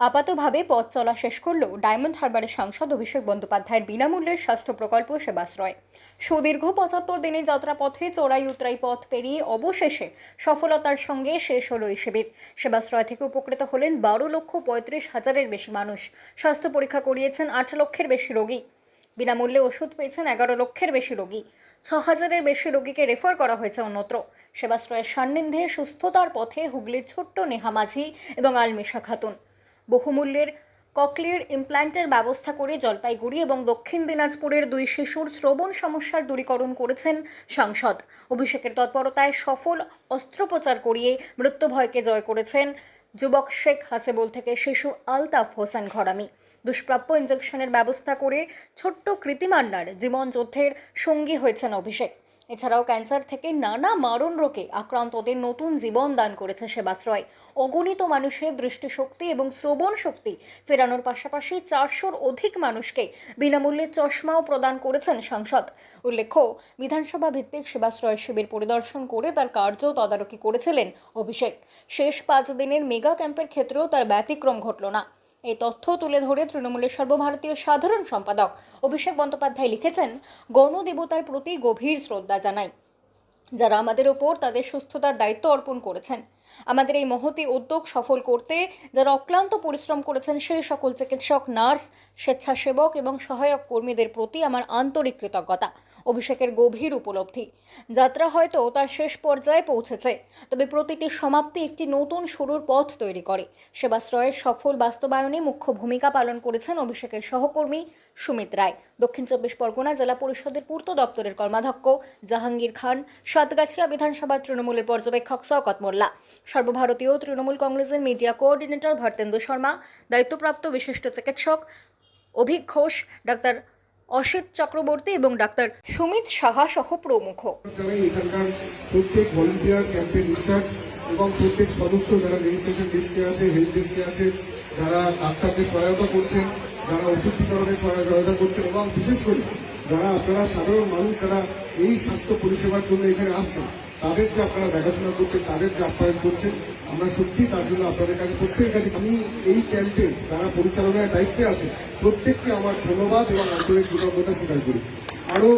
আপাতভাবে পথ চলা শেষ করলেও ডায়মন্ড হারবারের সাংসদ অভিষেক বন্দ্যোপাধ্যায়ের বিনামূল্যের স্বাস্থ্য প্রকল্প সেবাশ্রয়। সুদীর্ঘ পঁচাত্তর দিনের যাত্রাপথে চোরাই উতরাই পথ পেরিয়ে অবশেষে সফলতার সঙ্গে শেষ হলো এই শিবির। সেবাশ্রয় থেকে উপকৃত হলেন বারো লক্ষ পঁয়ত্রিশ হাজারের বেশি মানুষ। স্বাস্থ্য পরীক্ষা করিয়েছেন আট লক্ষের বেশি রোগী। বিনামূল্যে ওষুধ পেয়েছেন এগারো লক্ষের বেশি রোগী। ছ হাজারের বেশি রোগীকে রেফার করা হয়েছে অন্যত্র। সেবাশ্রয়ের সান্নিধ্যে সুস্থতার পথে হুগলির ছোট্ট নেহা মাঝি এবং আলমিশা খাতুন। বহুমূল্যের ককলিয়ার ইমপ্ল্যান্টের ব্যবস্থা করে জলপাইগুড়ি এবং দক্ষিণ দিনাজপুরের দুই শিশুর শ্রবণ সমস্যার দূরীকরণ করেছেন সাংসদ। অভিষেকের তৎপরতায় সফল অস্ত্রোপচার করিয়ে মৃত্যুভয়কে জয় করেছেন যুবক শেখ হাসেবুল থেকে শিশু আলতাফ হোসেন ঘরামি। দুষ্প্রাপ্য ইঞ্জেকশনের ব্যবস্থা করে ছোট্ট কৃতিমান্নার জীবন যুদ্ধের সঙ্গী হয়েছেন অভিষেক। এছাড়াও ক্যান্সার থেকে নানা মারণ রোগে আক্রান্তদের নতুন জীবন দান করেছে সেবাশ্রয়। অগণিত মানুষের দৃষ্টিশক্তি এবং শ্রবণ শক্তি ফেরানোর পাশাপাশি চারশোর অধিক মানুষকে বিনামূল্যে চশমাও প্রদান করেছেন সাংসদ। উল্লেখ্য, বিধানসভা ভিত্তিক সেবাশ্রয় শিবির পরিদর্শন করে তার কার্য তদারকি করেছিলেন অভিষেক। শেষ পাঁচ দিনের মেগা ক্যাম্পের ক্ষেত্রেও তার ব্যতিক্রম ঘটল না। এই তথ্য তুলে ধরে তৃণমূলের সর্বভারতীয় সাধারণ সম্পাদক অভিষেক বন্দ্যোপাধ্যায় লিখেছেন, গণদেবতার প্রতি গভীর শ্রদ্ধা জানাই। যারা আমাদের ওপর তাদের সুস্থতার দায়িত্ব অর্পণ করেছেন। আমাদের এই মহতি উদ্যোগ সফল করতে যারা অক্লান্ত পরিশ্রম করেছেন, সেই সকল চিকিৎসক, নার্স, স্বেচ্ছাসেবক এবং সহায়ক কর্মীদের প্রতি আমার আন্তরিক কৃতজ্ঞতা। অভিষেকের গভীর উপলব্ধি। যাত্রা হয়তো তার শেষ পর্যায়ে পৌঁছেছে, তবে প্রতিটি সমাপ্তি একটি নতুন শুরুর পথ তৈরি করে। সেবাশ্রয়ের সফল বাস্তবায়নে মুখ্য ভূমিকা পালন করেছেন অভিষেকের সহকর্মী সুমিত রায়। দক্ষিণ চব্বিশ পরগনা জেলা পরিষদের পূর্ত দপ্তরের কর্মাধ্যক্ষ জাহাঙ্গীর খান, সাতগাছিয়া বিধানসভার তৃণমূলের পর্যবেক্ষক শওকত মোল্লা, সর্বভারতীয় তৃণমূল কংগ্রেসের মিডিয়া কোঅর্ডিনেটর ভর্তেন্দু শর্মা, দায়িত্বপ্রাপ্ত বিশিষ্ট চিকিৎসক অভিক ঘোষ, ডাক্তার অসিত চক্রবর্তী এবং ডাক্তার সুমিত সাহা সহ প্রমুখ। এখানকার প্রত্যেক ক্যাম্পেন রিসার্চ এবং প্রত্যেক সদস্য যারা রেজিস্ট্রেশন ডেস্কে আছে হেলথ ডেস্কে আছে, যারা ডাক্তারকে সহায়তা করছেন, যারা ওষুধ সহায়তা করছেন এবং বিশেষ করে যারা আপনারা সাধারণ মানুষ, যারা এই স্বাস্থ্য পরিষেবার জন্য এখানে আসছেন তাদের যে আপনারা দেখাশোনা করছেন, তাদের যে আপ্যায়ন করছেন, আমরা সত্যি তার জন্য আপনাদের কাছে, প্রত্যেকের কাছে, আমি এই ক্যাম্পের যারা পরিচালনার দায়িত্বে আছে প্রত্যেককে আমার ধন্যবাদ এবং আন্তরিক কৃতজ্ঞতা স্বীকার করি। আরও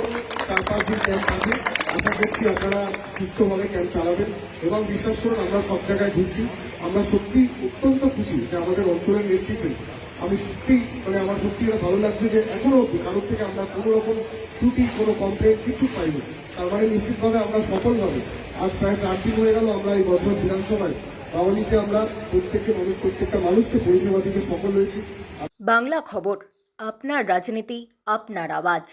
চার পাঁচ দিন ক্যাম্প আছে, আশা করছি আপনারা সুস্থভাবে ক্যাম্প চালাবেন এবং বিশ্বাস করুন, আমরা সব জায়গায় ঘুরছি। আমরা সত্যি অত্যন্ত খুশি যে আমাদের অঞ্চলের নেতৃত্বে আমি সত্যি মানে আমার সত্যি ভালো লাগছে যে এখনও অব্দি কারোর থেকে আমরা কোনো রকম ত্রুটি, কোনো কমপ্লেন কিছু পাইনি। তার মানে নিশ্চিতভাবে আমরা সফল হবে আজ প্রায় চার দিন হয়ে গেল আমরা এই বছর বিধানসভায়। বাওয়ালিতে আমরা প্রত্যেককে মানুষ, প্রত্যেকটা মানুষকে পরিষেবা দিতে সফল হয়েছি। বাংলা খবর, আপনার রাজনীতি, আপনার আওয়াজ।